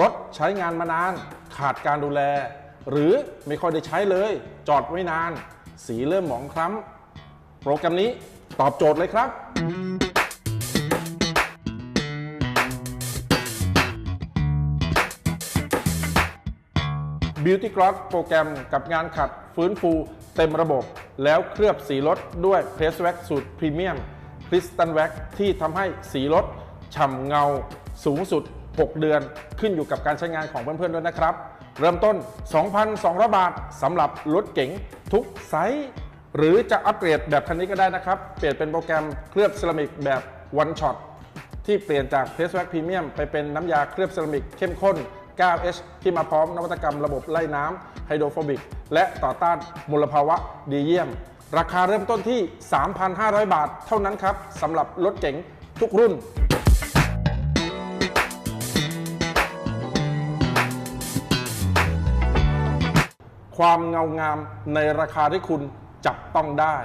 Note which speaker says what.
Speaker 1: รถใช้งานมานาน ขาดการดูแล หรือไม่ค่อยได้ใช้เลย จอดไว้นาน สีเริ่มหมองคล้ำโปรแกรมนี้ตอบโจทย์เลยครับ Beauty Gloss โปรแกรมกับงานขัดฟื้นฟูเต็มระบบ แล้วเคลือบสีรถด้วย Press Wax สูตรพรีเมียม Crystal Wax ที่ทำให้สีรถฉ่ำเงาสูงสุด 6 เดือนขึ้นอยู่กับการใช้งานของเพื่อนๆด้วยนะครับ เริ่มต้น 2,200 บาทสำหรับรถเก๋งทุกไซส์หรือจะอัปเกรดแบบคันนี้ก็ได้นะครับ เปลี่ยนเป็นโปรแกรมเคลือบเซรามิกแบบ One Shot ที่เปลี่ยนจาก Press Wax Premium ไปเป็นน้ำยาเคลือบเซรามิกเข้มข้น 9H ที่มาพร้อมนวัตกรรมระบบไล่น้ำไฮโดรโฟบิก และต่อต้านมลภาวะดีเยี่ยม ราคาเริ่มต้นที่ 3,500 บาทเท่านั้นครับสำหรับรถเก๋งทุกรุ่น ความเงางามในราคาที่คุณจับต้องได้